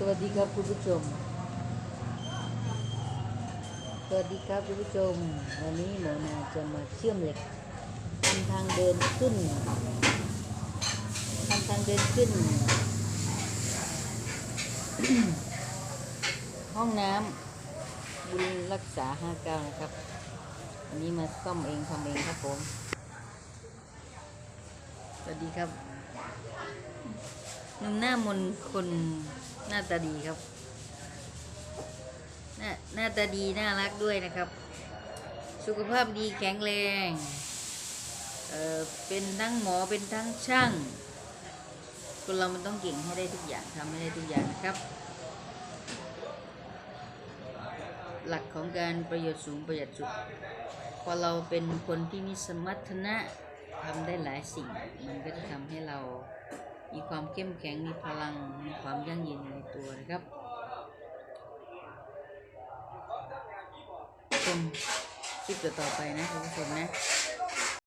สวัสดีครับคุณผู้ชม สวัสดีครับคุณผู้ชม วันนี้หมอนาจะมาเชื่อมเหล็กทำทางเดินขึ้นทำทางเดินขึ้น ห้องน้ำบุญรักษา59นะครับวันนี้มาซ่อมเองทำเองครับผม สวัสดีครับหนุ่มหน้ามนคน หน้าตาดีครับหน้าหน้าตาดีน่ารักด้วยนะครับ สุขภาพดีแข็งแรงเอ่อเป็นทั้งหมอเป็นทั้งช่างคนเรามันต้องเก่งให้ได้ทุกอย่างทำให้ได้ทุกอย่างนะครับ หลักของการประโยชน์สูงประหยัดสุดพอเราเป็นคนที่มีสมรรถนะทำได้หลายสิ่ง มันก็จะทำให้เรามีความเข้มแข็งมีพลังมีความยั่งยืน ตัวนะครับชมคลิปต่อไปนะคุณผู้ชมนะ